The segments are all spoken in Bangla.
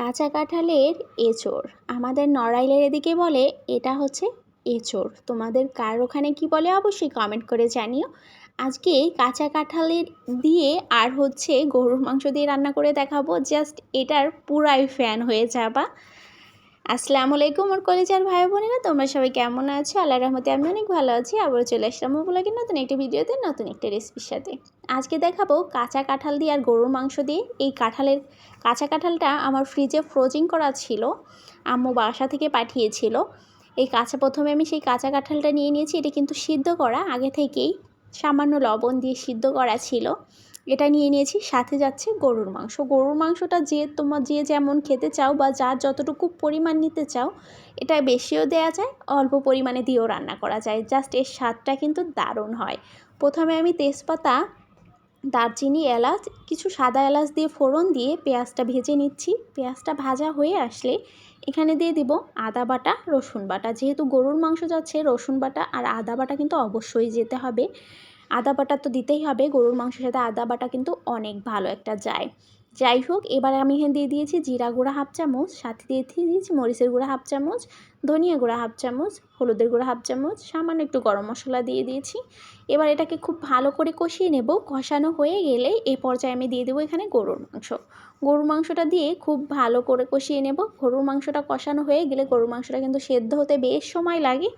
কাঁচা কাঁঠালের এচোর আমাদের নড়াইলের এদিকে বলে, এটা হচ্ছে এচোর তোমাদের কার ওখানে কি বলে অবশ্যই কমেন্ট করে জানিও। আজকে কাঁচা কাঁঠালের দিয়ে আর হচ্ছে গরুর মাংস দিয়ে রান্না করে দেখাবো। জাস্ট এটার পুরাই ফ্যান হয়ে যাবা। আসসালামু আলাইকুম ওর কলেজার ভাই বোনেরা, তোমরা সবাই কেমন আছো? আল্লাহ রহমতে আমি অনেক ভালো আছি। আবার চলে আসলাম ওগুলোকে নতুন একটি ভিডিওতে, নতুন একটা রেসিপির সাথে। আজকে দেখাবো কাঁচা কাঁঠাল দিয়ে আর গরুর মাংস দিয়ে। এই কাঁঠালের কাঁচা কাঁঠালটা আমার ফ্রিজে ফ্রোজিং করা ছিল, আম্মু বাসা থেকে পাঠিয়েছিল। এই কাঁচা প্রথমে আমি সেই কাঁচা কাঁঠালটা নিয়ে নিয়েছি, এটা কিন্তু সিদ্ধ করা, আগে থেকেই সামান্য লবণ দিয়ে সিদ্ধ করা ছিল। এটা নিয়ে নিয়েছি, সাথে যাচ্ছে গরুর মাংস। গরুর মাংসটা যে তোমার যে যেমন খেতে চাও বা যার যতটুকু পরিমাণ নিতে চাও, এটা বেশিও দেওয়া যায়, অল্প পরিমাণে দিয়েও রান্না করা যায়। জাস্ট এর স্বাদটা কিন্তু দারুণ হয়। প্রথমে আমি তেজপাতা, দারচিনি, এলাচ, কিছু সাদা এলাচ দিয়ে ফোড়ন দিয়ে পেঁয়াজটা ভেজে নিচ্ছি। পেঁয়াজটা ভাজা হয়ে আসলে এখানে দিয়ে দিব আদা বাটা, রসুন বাটা। যেহেতু গরুর মাংস যাচ্ছে রসুন বাটা আর আদা বাটা কিন্তু অবশ্যই যেতে হবে। আদা বাটা তো দিতেই হবে, গরুর মাংসের সাথে আদা বাটা কিন্তু অনেক ভালো একটা যায়। যাই হোক, এবার আমি এখানে দিয়ে দিয়েছি জিরা গুঁড়া হাফ চামচ, সাথে দিয়ে দিয়েছি মরিচের গুঁড়া হাফ চামচ, ধনিয়া গুঁড়া হাফ চামচ, হলুদের গুঁড়া হাফ চামচ, সামান্য একটু গরম মশলা দিয়ে দিয়েছি। এবার এটাকে খুব ভালো করে কষিয়ে নেব। কষানো হয়ে গেলে এ পর্যায়ে আমি দিয়ে দেবো এখানে গরুর মাংস। গরুর মাংসটা দিয়ে খুব ভালো করে কষিয়ে নেব। গরুর মাংসটা কষানো হয়ে গেলে গরুর মাংসটা কিন্তু সেদ্ধ হতে বেশ সময় লাগে।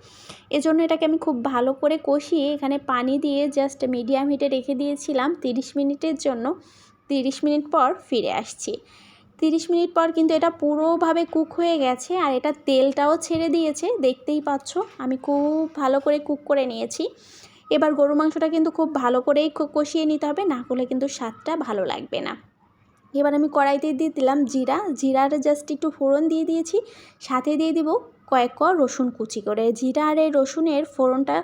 এজন্য এটাকে আমি খুব ভালো করে কষিয়ে এখানে পানি দিয়ে জাস্ট মিডিয়াম হিটে রেখে দিয়েছিলাম তিরিশ মিনিটের জন্য। তিরিশ মিনিট পর ফিরে আসছি। তিরিশ মিনিট পর কিন্তু এটা পুরোভাবে কুক হয়ে গেছে আর এটা তেলটাও ছেড়ে দিয়েছে, দেখতেই পাচ্ছ। আমি খুব ভালো করে কুক করে নিয়েছি। এবার গরু মাংসটা কিন্তু খুব ভালো করেই কষিয়ে নিতে হবে, না করলে কিন্তু স্বাদটা ভালো লাগবে না। এবার আমি কড়াইতে দিয়ে দিলাম জিরা। জিরার জাস্ট একটু ফোড়ন দিয়ে দিয়েছি, সাথে দিয়ে দিব কয়েক ক রসুন কুচি করে। জিরা আর এই রসুনের ফোড়নটা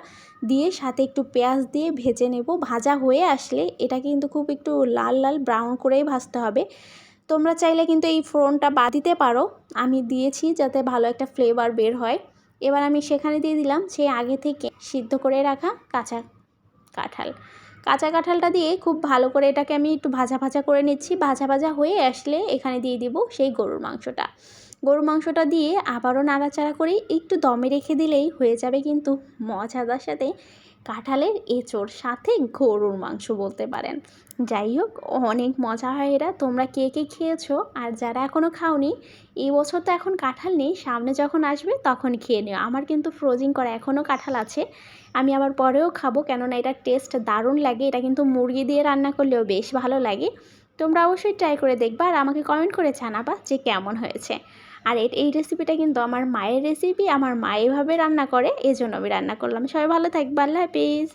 দিয়ে সাথে একটু পেঁয়াজ দিয়ে ভেজে নেব। ভাজা হয়ে আসলে এটা কিন্তু খুব একটু লাল লাল ব্রাউন করেই ভাজতে হবে। তোমরা চাইলে কিন্তু এই ফোড়নটা বাদ দিতে পারো। আমি দিয়েছি যাতে ভালো একটা ফ্লেভার বের হয়। এবার আমি সেখানে দিয়ে দিলাম সেই আগে থেকে সিদ্ধ করে রাখা কাঁচা কাঁঠাল। কাঁচা কাঁঠালটা দিয়ে খুব ভালো করে এটাকে আমি একটু ভাজা ভাজা করে নিচ্ছি। ভাজা ভাজা হয়ে আসলে এখানে দিয়ে দিব সেই গরুর মাংসটা। গরুর মাংসটা দিয়ে আবারও নাড়াচাড়া করে একটু দমে রেখে দিলেই হয়ে যাবে কিন্তু মজাদার সাথে কাঁঠালের এঁচোড় সাথে গরুর মাংস বলতে পারেন। যাই হোক, অনেক মজা হয় এরা। তোমরা কে কে খেয়েছো? আর যারা এখনও খাওনি এই বছর তো এখন কাঁঠাল নেই। সামনে যখন আসবে তখন খেয়ে নিও। আমার কিন্তু ফ্রোজিং করা এখনও কাঁঠাল আছে। আমি আবার পরেও খাব। কেননা এটার টেস্ট দারুণ লাগে। এটা কিন্তু মুরগি দিয়ে রান্না করলেও বেশ ভালো লাগে। তোমরা অবশ্যই ট্রাই করে দেখবা আর আমাকে কমেন্ট করে জানাবা যে কেমন হয়েছে। আর এই রেসিপিটা কিন্তু আমার মায়ের রেসিপি আমার মা এভাবে রান্না করে এই জন্য আমি রান্না করলাম। সবাই ভালো থাকবে, আল্লাহ হাফিজ।